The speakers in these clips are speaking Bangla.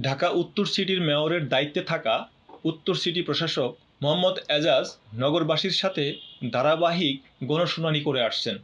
ঢাকা উত্তর সিটির মেয়রের দায়িত্বে থাকা উত্তর সিটি প্রশাসক মোহাম্মদ এজাজ নগরবাসীর সাথে ধারাবাহিক গণশুনানি করে আসছেন।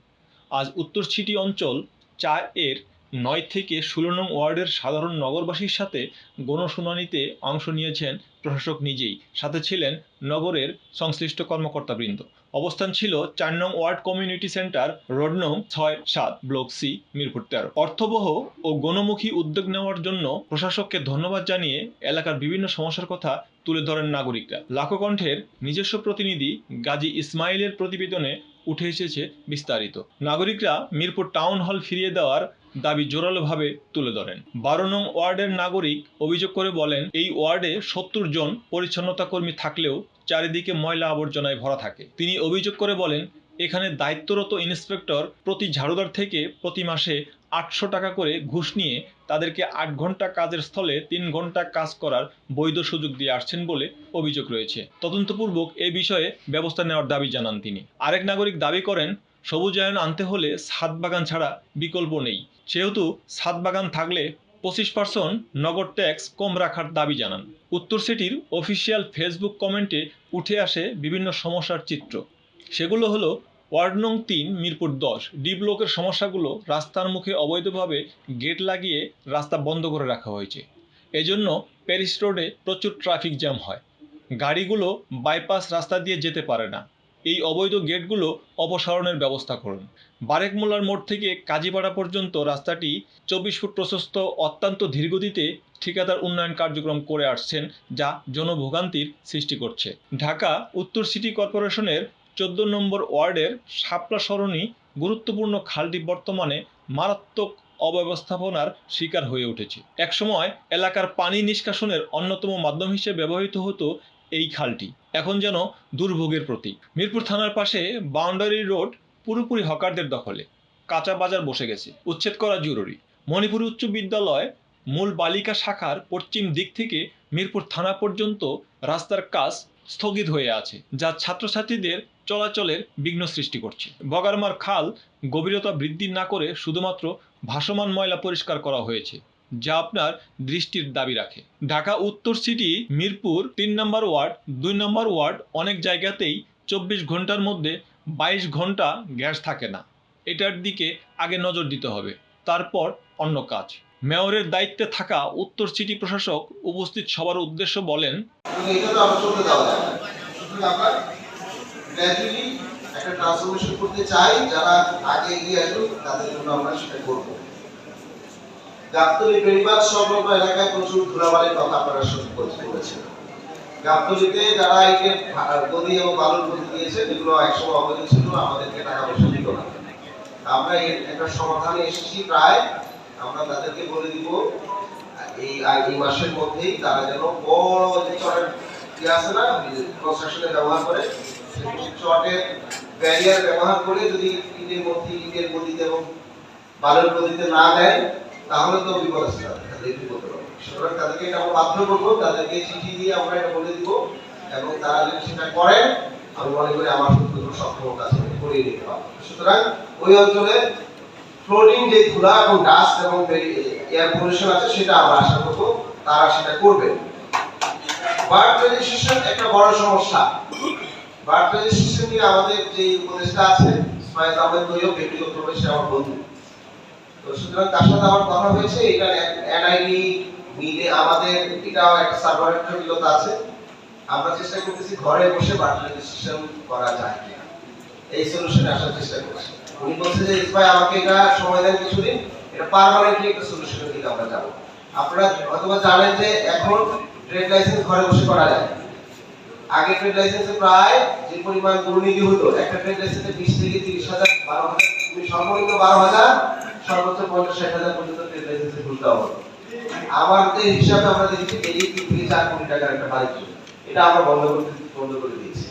আজ উত্তর সিটি অঞ্চল চা এর নয় থেকে ষোলো নং ওয়ার্ডের সাধারণ নগরবাসীর সাথে গণশুনানিতে অংশ নিয়েছেন প্রশাসক নিজেই। সাথে ছিলেন নগরের সংশ্লিষ্ট কর্মকর্তাবৃন্দ। অবস্থান ছিল চার নং ওয়ার্ড কমিউনিটি সেন্টার, রোড নং ছয় সাত, ব্লক সি, মিরপুর তেরো। অর্থবহ ও গণমুখী উদ্যোগ নেওয়ার জন্য প্রশাসককে ধন্যবাদ জানিয়ে এলাকার বিভিন্ন সমস্যার কথা তুলে ধরেন নাগরিকরা। লাখো কণ্ঠের নিজস্ব প্রতিনিধি গাজী ইসমাইলের প্রতিবেদনে উঠে এসেছে বিস্তারিত। নাগরিকরা মিরপুর টাউন হল ফিরিয়ে দেওয়ার দাবি জোরালোভাবে তুলে ধরেন। বারো নং ওয়ার্ডের নাগরিক অভিযোগ করে বলেন, এই ওয়ার্ডে সত্তর জন পরিচ্ছন্নতা কর্মী থাকলেও চারিদিকে ময়লা আবর্জনায় ভরা থাকে। তিনি অভিযোগ করে বলেন, এখানে দায়িত্বরত ইন্সপেক্টর প্রতি ঝাড়ুদার থেকে প্রতি মাসে আটশো টাকা করে ঘুষ নিয়ে তাদেরকে আট ঘণ্টা কাজের স্থলে তিন ঘণ্টা কাজ করার বৈধ সুযোগ দিয়ে আসছেন বলে অভিযোগ রয়েছে। তদন্তপূর্বক এ বিষয়ে ব্যবস্থা নেওয়ার দাবি জানান তিনি। আরেক নাগরিক দাবি করেন সবুজায়ন আনতে হলে ছাদ বাগান ছাড়া বিকল্প নেই। সেহেতু ছাদ বাগান থাকলে পঁচিশ পার্সেন্ট নগদ ট্যাক্স কম রাখার দাবি জানান। উত্তর সিটির অফিসিয়াল ফেসবুক কমেন্টে উঠে আসে বিভিন্ন সমস্যার চিত্র। সেগুলো হলো ওয়ার্ড নং তিন, মিরপুর দশ। ডি ব্লকের সমস্যাগুলো রাস্তার মুখে অবৈধভাবে গেট লাগিয়ে রাস্তা বন্ধ করে রাখা হয়েছে। এজন্য প্যারিস রোডে প্রচুর ট্রাফিক জ্যাম হয়। গাড়িগুলো বাইপাস রাস্তা দিয়ে যেতে পারে না। এই অবৈধ গেটগুলো অপসারণের ব্যবস্থা করুন। বারেকমোল্লার মোড় থেকে কাজীপাড়া পর্যন্ত রাস্তাটি চব্বিশ ফুট প্রশস্ত, অত্যন্ত ধীরগতিতে ঠিকাদার উন্নয়ন কার্যক্রম করে আসছেন যা জনভোগান্তির সৃষ্টি করছে। ঢাকা উত্তর সিটি কর্পোরেশনের চোদ্দ নম্বর ওয়ার্ডের শাপলা সরণি গুরুত্বপূর্ণ খালটি বর্তমানে মারাত্মক অব্যবস্থাপনার শিকার হয়ে উঠেছে। একসময় এলাকার পানি নিষ্কাশনের অন্যতম মাধ্যম হিসেবে ব্যবহৃত হতো এই খালটি। এখন যেন দুর্ভোগের প্রতীক। মিরপুর থানার পাশে বাউন্ডারি রোড পুরোপুরি হকারদের দখলে। কাঁচা বাজার বসে গেছে। উচ্ছেদ করা জরুরি। মণিপুর উচ্চ বিদ্যালয় মূল বালিকা শাখার পশ্চিম দিক থেকে মিরপুর থানা পর্যন্ত রাস্তার কাজ স্থগিত হয়ে আছে, যা ছাত্রছাত্রীদের চলাচলের বিঘ্ন সৃষ্টি করছে। বগারমার খাল গভীরতা বৃদ্ধি না করে শুধুমাত্র ভাসমান ময়লা পরিষ্কার করা হয়েছে। যা আপনার দৃষ্টির দাবি রাখে। ঢাকা উত্তর সিটি, মিরপুর তিন নম্বর ওয়ার্ড, দুই নম্বর ওয়ার্ড অনেক জায়গাতেই চব্বিশ ঘণ্টার মধ্যে বাইশ ঘণ্টা গ্যাস থাকে না। এটার দিকে আগে নজর দিতে হবে। তারপর অন্য কাজ। মেয়রের দায়িত্বে থাকা উত্তর সিটি প্রশাসক উপস্থিত সবার উদ্দেশ্য বলেন একটা ট্রান্সফরমেশন করতে চাই, যারা আগে এগিয়ে তাদের জন্য আমরা সেটা করব। গাবতলি বেড়িবাদ সংলগ্ন এলাকায় প্রচুর ধুলাবালির কথা আপনারা করেছেন। গাবতলিতে যারা এই গদি এবং বালুর গদি দিয়েছে যেগুলো একসময় অবৈধ ছিল, আমাদেরকে টাকা পয়সা দিত না। আমরা একটা সমাধানে এসেছি প্রায়। আমরা তাদেরকে বলে দিব, এই এই মাসের মধ্যেই তারা যেন বড় যে চটের ইয়ে আছে না কনস্ট্রাকশনে ব্যবহার করে চটের ব্যারিয়ার ব্যবহার করে যদি ইটের মধ্যে, ইটের গদিতে এবং বালুর গদিতে না দেয় তাহলে তো বিপদ আছে তাদের বিপদ সুতরাং তাদেরকে এটা আমরা বাধ্য করব, তাদেরকে চিঠি দিয়ে আমরা এটা বলে দিব এবং তারা যদি সেটা করে আমি মনে করি আমার যতটুকু সক্ষমতা আছে করিয়ে নিতে পারব। সুতরাং ওই অঞ্চলে ফ্লোটিং যে ধুলা এবং ডাস্ট এবং এয়ার পলিউশন আছে, সেটা আমরা আশা করব তারা সেটা করবে। বার্ড রেজিস্ট্রেশন একটা বড় সমস্যা। বার্ড রেজিস্ট্রেশন নিয়ে আমাদের যে উপদেষ্টা আছে ইসমাইল আহমেদ তৈয়ব ব্যক্তিগতভাবে সে আমার বন্ধু। সুতরাং তার সাথে আমার কথা হয়েছে এটা এনআইডি মিলে আমাদের এটাও একটা সার্ভারের জটিলতা আছে। আমরা চেষ্টা করতেছি ঘরে বসে বার্ড রেজিস্ট্রেশন করা যায় কিনা। এই সলিউশনে আসার চেষ্টা করছি। উনি বলছে যে ইসমাইল আমাকে এটা সময় দেন কিছুদিন। এটা পার্মানেন্টলি একটা সলিউশনের দিকে আমরা যাব। আপনারা অথবা জানেন যে, এখন ট্রেড লাইসেন্স ঘরে বসে করা যায়। আগে ট্রেড লাইসেন্সে প্রায় যে পরিমাণ দুর্নীতি হতো, একটা ট্রেড লাইসেন্সে বিশ থেকে তিরিশ হাজার, বারো হাজার, সর্বনিম্ন বারো হাজার সর্বোচ্চ পঞ্চাশ ষাট হাজার পর্যন্ত ট্রেড লাইসেন্সে খুলতে হবে। যে হিসাবে আমরা দেখছি এই তিন থেকে চার কোটি টাকার একটা বাড়ি এটা আমরা বন্ধ করতে বন্ধ করে দিয়েছি।